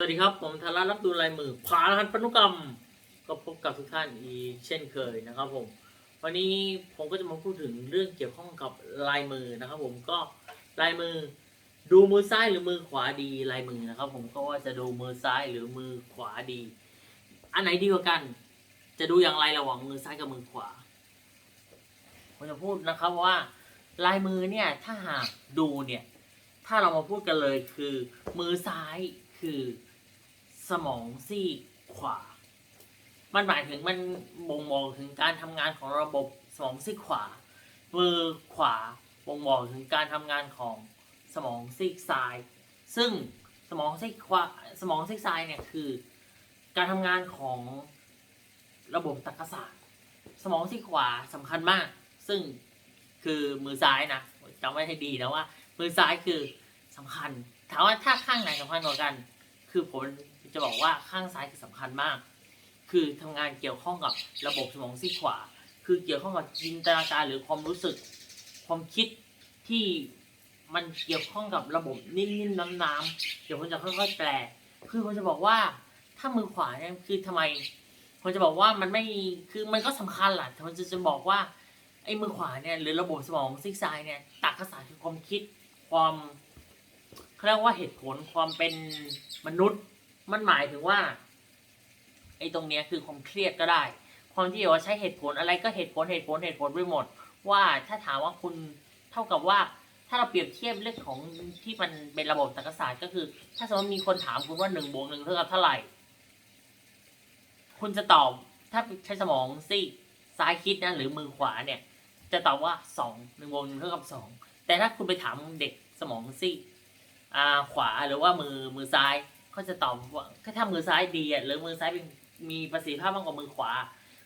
สวัสดีครับ ผมธารารับดูลายมือผารหัสปนุกรรม ก็พบกับทุกท่านอีกเช่นเคยนะครับผมวันนี้ผมก็จะมาพูดถึงเรื่องเกี่ยวข้องกับลายมือนะครับผมก็ลายมือดูมือซ้ายหรือมือขวาดีลายมือนะครับ ผมก็ว่าจะดูมือซ้ายหรือมือขวาดี อันไหนดีกว่ากัน จะดูอย่างไรระหว่างมือซ้ายกับมือขวาผมจะพูดนะครับว่าลายมือเนี่ยถ้าหากดูเนี่ยถ้าเรามาพูดกันเลยคือมือซ้ายคือ สมองซีกขวา มันหมายถึงมันบ่งบอกถึงการทำงานของระบบสมองซีกขวา มือขวาบ่งบอกถึงการทำงานของสมองซีกซ้าย ซึ่งสมองซีกขวาสมองซีกซ้ายเนี่ยคือ การทำงานของระบบตรรกศาสตร์ สมองซีกขวาสำคัญมาก ซึ่งคือมือซ้ายนะจำไว้ให้ดีนะว่า มือซ้ายคือสำคัญ ถามว่าถ้าข้างไหนสำคัญกว่ากัน คือผล จะบอกว่าข้างซ้ายคือสำคัญมาก คือทำงานเกี่ยวข้องกับระบบสมองซีกขวา คือเกี่ยวข้องกับจินตนาการหรือความรู้สึก ความคิดที่มันเกี่ยวข้องกับระบบนิ่มๆน้ำๆเดี๋ยวผมจะค่อยๆแปล คือผมจะบอกว่าถ้ามือขวาเนี่ยคือทำไมผมจะบอกว่ามันไม่คือมันก็สำคัญแหละแต่ผมจะจะบอกว่าไอ้มือขวาเนี่ยหรือระบบสมองซีกซ้ายเนี่ยตรรกศาสตร์คือความคิดความเขาเรียกว่าเหตุผลความเป็นมนุษย์ มันหมายถึงว่าไอ้ตรงเนี้ยคือความเครียดก็ได้ ความที่ว่าใช้เหตุผลอะไรก็เหตุผลเหตุผลเหตุผลไปหมด ว่าถ้าถามว่าคุณเท่ากับว่าถ้าเราเปรียบเทียบเรื่องของที่มันเป็นระบบตรรกศาสตร์ก็คือ ถ้าสมมติมีคนถามคุณว่าหนึ่งบวกหนึ่งเท่ากับเท่าไหร่ คุณจะตอบถ้าใช้สมองซีซ้ายคิดนะหรือมือขวาเนี่ย จะตอบว่าสองหนึ่งบวกหนึ่งเท่ากับสองแต่ถ้าคุณไปถามเด็กสมองซีขวาหรือว่ามือมือซ้าย เขาจะตอบว่าถ้ามือซ้ายดีอะหรือมือซ้ายเป็นมีประสิทธิภาพมากกว่ามือขวา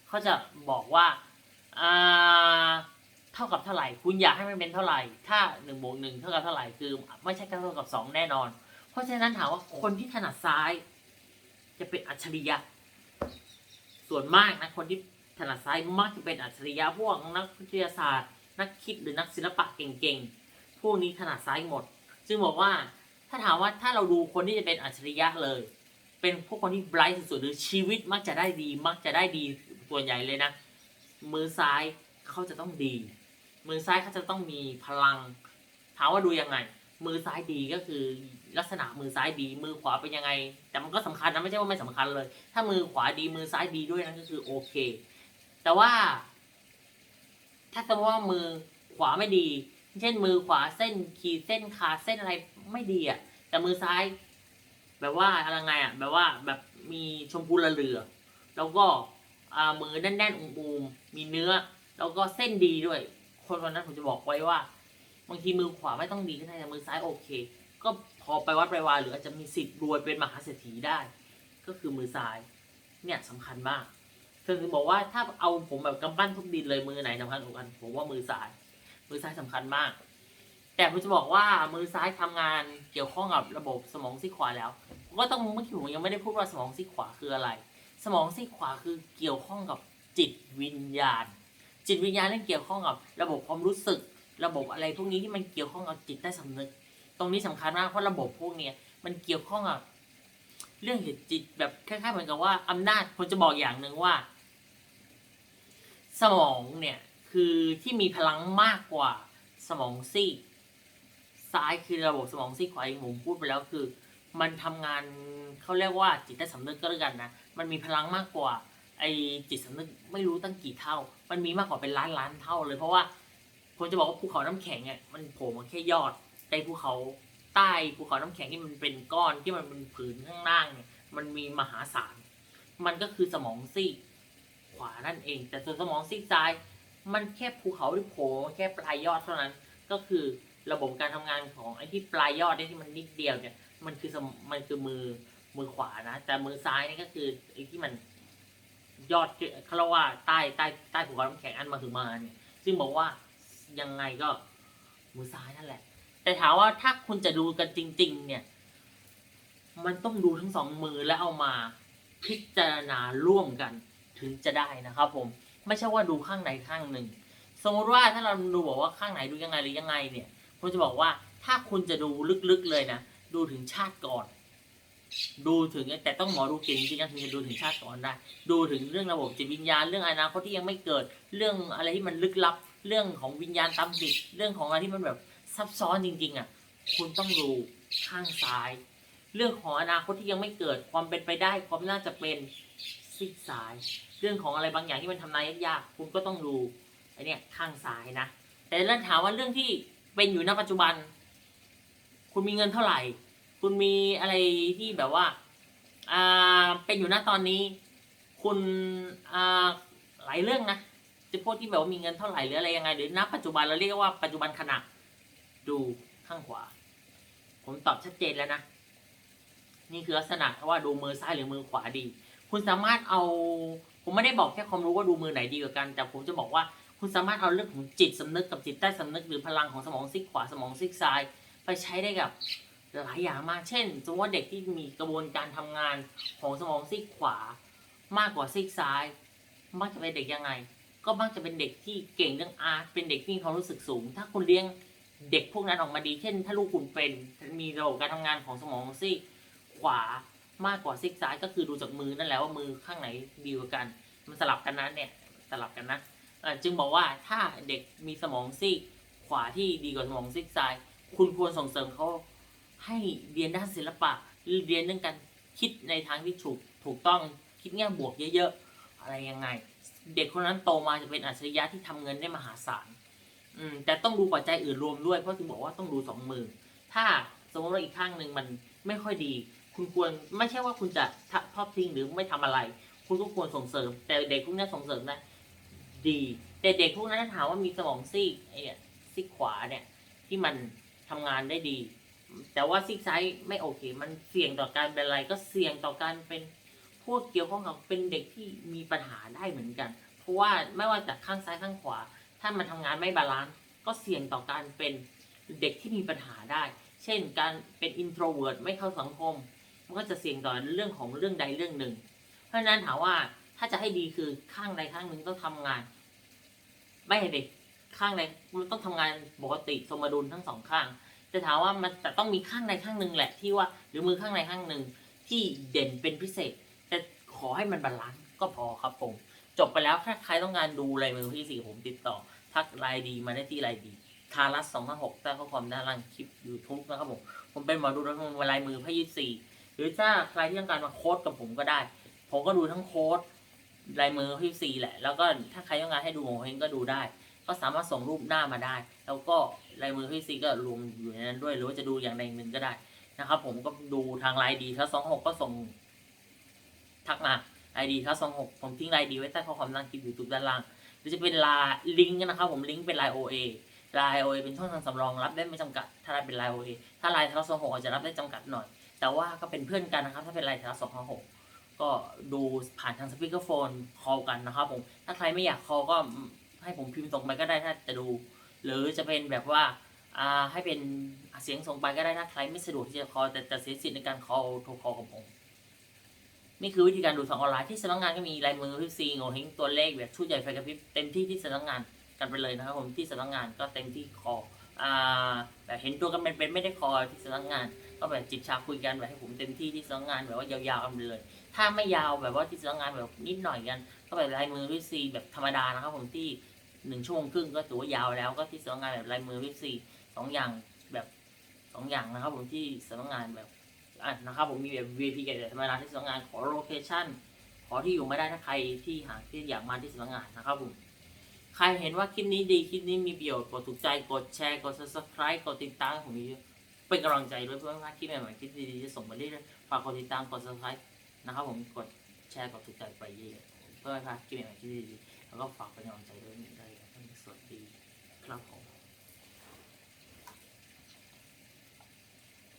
เขาจะบอกว่าอ่าเท่ากับเท่าไหร่ คุณอยากให้มันเป็นเท่าไหร่ ถ้าหนึ่งบวกหนึ่งเท่ากับเท่าไหร่คือไม่ใช่เท่ากับสองแน่นอน เพราะฉะนั้นถามว่าคนที่ถนัดซ้าย จะเป็นอัจฉริยะ ส่วนมากนะคนที่ถนัดซ้ายมักจะเป็นอัจฉริยะพวกนักวิทยาศาสตร์ นักคิดหรือนักศิลปะเก่งๆพวกนี้ถนัดซ้ายหมด ซึ่งบอกว่า ถ้าถามว่าถ้าเราดูคนที่จะเป็นอัจฉริยะเลย เป็นพวกคนที่ไบรท์สุดๆหรือชีวิตมักจะได้ดี มักจะได้ดีส่วนใหญ่เลยนะ มือซ้ายเขาจะต้องดี มือซ้ายเขาจะต้องมีพลัง ถามว่าดูยังไง มือซ้ายดีก็คือลักษณะมือซ้ายดี มือขวาเป็นยังไง แต่มันก็สำคัญนะไม่ใช่ว่าไม่สำคัญเลย ถ้ามือขวาดีมือซ้ายดีด้วยนั่นก็คือโอเค แต่ว่า ถ้าสมมติว่ามือขวาไม่ดี เช่นมือขวาเส้นขีดเส้นขาดเส้นอะไร ไม่ดีอะ แต่มือซ้าย แบบว่าอะไรไงอะ แบบว่าแบบมีชมพูละเหลือ แล้วก็อ่ามือแน่นๆอุ้มๆมีเนื้อ แล้วก็เส้นดีด้วย คนวันนั้นผมจะบอกไว้ว่าบางทีมือขวาไม่ต้องดีก็ได้แต่มือซ้ายโอเค ก็พอไปวัดไปวาหรืออาจจะมีสิทธิ์รวยเป็นมหาเศรษฐีได้ ก็คือมือซ้าย เนี่ยสำคัญมากถึงบอกว่าถ้าเอาผมแบบกำปั้นทุบดินเลยมือไหนสำคัญกว่ากันผมว่ามือซ้าย มือซ้ายสำคัญมาก แต่ผมจะบอกว่ามือซ้ายทำงานเกี่ยวข้องกับระบบสมองซีขวาแล้วก็ต้องเมื่อกี้ผมยังไม่ได้พูดว่าสมองซีขวาคืออะไร สมองซีขวาคือเกี่ยวข้องกับจิตวิญญาณ จิตวิญญาณเรื่องเกี่ยวข้องกับระบบความรู้สึก ระบบอะไรพวกนี้ที่มันเกี่ยวข้องกับจิตใต้สำนึก ตรงนี้สำคัญมากเพราะระบบพวกเนี้ยมันเกี่ยวข้องกับเรื่องเหตุจิตแบบคล้ายๆเหมือนกับว่าอำนาจผมจะบอกอย่างหนึ่งว่า สมองเนี่ยคือที่มีพลังมากกว่าสมองซีก ซ้ายคือระบบสมองซีกขวาอย่างผมพูดไปแล้วคือ มันทำงานเขาเรียกว่าจิตใต้สำนึกก็แล้วกันนะ มันมีพลังมากกว่าไอจิตสำนึกไม่รู้ตั้งกี่เท่า มันมีมากกว่าเป็นล้านล้านเท่าเลย เพราะว่าผมจะบอกว่าภูเขาน้ำแข็งอะมันโผล่มาแค่ยอดในภูเขาใต้ภูเขาน้ำแข็งที่มันเป็นก้อนที่มันเป็นผืนข้างล่างเนี่ยมันมีมหาศาล มันก็คือสมองซีกขวานั่นเอง แต่ส่วนสมองซีกซ้าย มันแค่ภูเขาที่โผล่มาแค่ปลายยอดเท่านั้น ก็คือ ระบบการทำงานของไอ้ที่ปลายยอดเนี่ยที่มันนิดเดียวเนี่ยมันคือมันคือมือมือขวานะแต่มือซ้ายนี่ก็คือไอ้ที่มันยอดเขาเรียกว่าใต้ใต้ใต้ภูเขาน้ำแข็งอันมาถึงมาเนี่ยซึ่งบอกว่ายังไงก็มือซ้ายนั่นแหละ แต่ถามว่าถ้าคุณจะดูกันจริง ๆ เนี่ย มันต้องดูทั้งสองมือแล้วเอามาพิจารณาร่วมกันถึงจะได้นะครับ ผม ไม่ใช่ว่าดูข้างใดข้างหนึ่งสมมติว่าถ้าเราดูบอกว่าข้างไหนดูยังไงหรือยังไงเนี่ย ผมจะบอกว่าถ้าคุณจะดูลึกๆเลยนะ ดูถึงชาติก่อน ดูถึงแต่ต้องหมอดูเก่งจริงนะถึงจะดูถึงชาติก่อนได้ ดูถึงเรื่องระบบจิตวิญญาณ เรื่องอนาคตที่ยังไม่เกิด เรื่องอะไรที่มันลึกลับ เรื่องของวิญญาณตามจิตเรื่องของอะไรที่มันแบบซับซ้อนจริง ๆ อะ คุณต้องดูข้างซ้าย เรื่องของอนาคตที่ยังไม่เกิด ความเป็นไปได้ความน่าจะเป็นซีกซ้าย เรื่องของอะไรบางอย่างที่มันทำนายยากๆคุณก็ต้องดูไอเนี่ยข้างซ้ายนะ แต่เรื่องถามว่าเรื่องที่ เป็นอยู่ณปัจจุบัน คุณมีเงินเท่าไหร่ คุณมีอะไรที่แบบว่าอ่าเป็นอยู่ณตอนนี้ คุณอ่าหลายเรื่องนะจะพวกที่แบบว่ามีเงินเท่าไหร่หรืออะไรยังไงหรือณปัจจุบันเราเรียกว่าปัจจุบันขณะดูข้างขวา ผมตอบชัดเจนแล้วนะ นี่คือลักษณะว่าดูมือซ้ายหรือมือขวาดี คุณสามารถเอา ผมไม่ได้บอกแค่ความรู้ว่าดูมือไหนดีกว่ากัน แต่ผมจะบอกว่า คุณสามารถเอาเรื่องของจิตสำนึกกับจิตใต้สำนึก หรือพลังของสมองซีกขวาสมองซีกซ้าย ไปใช้ได้กับหลายอย่างมาก เช่นสมมติว่าเด็กที่มีกระบวนการทำงานของสมองซีกขวา มากกว่าซีกซ้าย มักจะเป็นเด็กยังไง ก็มักจะเป็นเด็กที่เก่งเรื่องอาร์ตเป็นเด็กที่มีความรู้สึกสูง ถ้าคุณเลี้ยงเด็กพวกนั้นออกมาดี เช่น ถ้าลูกคุณเป็นมีระบบการทำงานของสมองซีกขวามากกว่าซีกซ้ายก็คือดูจากมือนั่นแหละว่ามือข้างไหนดีกว่ากัน มันสลับกันนะเนี่ยสลับกันนะ จึงบอกว่าถ้าเด็กมีสมองซีกขวาที่ดีกว่าสมองซีกซ้าย คุณควรส่งเสริมเขาให้เรียนด้านศิลปะเรียนเรื่องการคิดในทางที่ถูกถูกต้องคิดแง่บวกเยอะๆอะไรยังไง เด็กคนนั้นโตมาจะเป็นอัจฉริยะที่ทำเงินได้มหาศาลอืมแต่ต้องดูปัจจัยอื่นรวมด้วยเพราะถึงบอกว่าต้องดูสองมือถ้าสมมติว่าอีกข้างหนึ่งมันไม่ค่อยดี คุณควรไม่ใช่ว่าคุณจะททอดทิ้งหรือไม่ทำอะไร คุณก็ควรส่งเสริม แต่เด็กพวกนี้ส่งเสริมได้ ดีแต่เด็กพวกนั้นถามว่ามีสมองซีกไอเนี่ยซีกขวาเนี่ยที่มันทำงานได้ดี แต่ว่าซีกซ้ายไม่โอเค มันเสี่ยงต่อการเป็นอะไรก็เสี่ยงต่อการเป็นพวกเกี่ยวข้องกับเป็นเด็กที่มีปัญหาได้เหมือนกัน เพราะว่าไม่ว่าจากข้างซ้ายข้างขวา ถ้ามันทำงานไม่บาลานซ์ก็เสี่ยงต่อการเป็นเด็กที่มีปัญหาได้ เช่น การเป็น introvert ไม่เข้าสังคม มันก็จะเสี่ยงต่อเรื่องของเรื่องใดเรื่องหนึ่ง เพราะฉะนั้นถามว่า ถ้าจะให้ดีคือข้างใดข้างหนึ่งต้องทำงาน ไม่ให้เด็กข้างใดมันต้องทำงานปกติสมดุลทั้งสองข้าง จะถามว่ามันแต่ต้องมีข้างใดข้างหนึ่งแหละที่ว่า หรือมือข้างใดข้างหนึ่งที่เด่นเป็นพิเศษ แต่ขอให้มันบาลานซ์ก็พอครับผม จบไปแล้วถ้าใครต้องการดูลายมือที่สี่ผมติดต่อ ทักไลน์ดีมาได้ที่ไลน์ดีทารัสสองห้าหกใต้ข้อความด้านล่างคลิป YouTube นะครับผม ผมเป็นหมอดูรังลายมือพยี่สี่หรือถ้าใครที่ต้องการมาโค้ดกับผมก็ได้ ผมก็ดูทั้งโค้ด ลายมือพยี่สี่แหละ แล้วก็ถ้าใครต้องการให้ดูของเองก็ดูได้ ก็สามารถส่งรูปหน้ามาได้ แล้วก็ลายมือพยี่สี่ก็รวมอยู่ในนั้นด้วย หรือว่าจะดูอย่างใดอย่างหนึ่งก็ได้นะครับ ผมก็ดูทางไลน์ดีถ้าสองหกก็ส่งทักมาไอดีถ้าสองหกผมทิ้งไลน์ดีไว้ใต้ข้อความด้านคลิปยูทูบด้านล่าง หรือจะเป็นไลน์ลิงก์นะครับ ผมลิงก์เป็นไลน์ OA ไลน์ OA เอเป็นช่องทางสำรองรับได้ไม่จำกัด ถ้าไลน์เป็นไลน์ OA ถ้าไลน์ทาร์สองหกอาจจะรับได้จำกัดหน่อย แต่ว่าก็เป็นเพื่อนกันนะครับ ถ้าเป็นไลน์ทาร์สองหก ก็ดูผ่านทางสปีกเกอร์โฟนคอลกันนะครับผม ถ้าใครไม่อยากคอลก็ให้ผมพิมพ์ส่งไปก็ได้ถ้าจะดู หรือจะเป็นแบบว่าอ่าให้เป็นเสียงส่งไปก็ได้ถ้าใครไม่สะดวกที่จะคอลแต่จะเสียสิทธิ์ในการคอลโทรคอลกับผมนี่คือวิธีการดูทางออนไลน์ที่สำนักงานก็มีลายมือพี่ซีโงเฮงตัวเลขแบบชุดใหญ่ไฟกระพริบเต็มที่ที่สำนักงานกันไปเลยนะครับผมที่สำนักงานก็เต็มที่คออ่าแบบเห็นตัวกันเป็นๆไม่ได้คอที่สำนักงาน ก็แบบจิบชาคุยกันแบบให้ผมเต็มที่ที่สำนักงานแบบว่ายาวๆกันไปเลย ถ้าไม่ยาวแบบว่าที่สำนักงานแบบนิดหน่อยกัน ก็แบบลายมือพี่ซีแบบธรรมดานะครับผมที่หนึ่งชั่วโมงครึ่งก็ถือว่ายาวแล้วก็ที่สำนักงานแบบลายมือพี่ซีสองอย่างแบบสองอย่างนะครับ ผมที่สำนักงานแบบอะนะครับ ผมมีแบบ VIP กับธรรมดาที่สำนักงานขอโลเคชั่นขอที่อยู่ไม่ได้ถ้าใครที่หาที่อยากมาที่สำนักงานนะครับผมใครเห็นว่าคลิปนี้ดีคลิปนี้มีประโยชน์กดถูกใจกดแชร์กด subscribe กดติดตามผมเยอะ เป็นกำลังใจด้วยเพื่อว่าคลิปใหม่ๆคลิปดีๆจะส่งมาเรื่อยๆฝากกดติดตามกด subscribe นะครับผมกดแชร์กดถูกใจไปเยอะเพื่อให้พลาดคลิปใหม่ๆคลิปดีๆแล้วก็ฝากเป็นกำลังใจด้วยได้ครับสวัสดีครับผม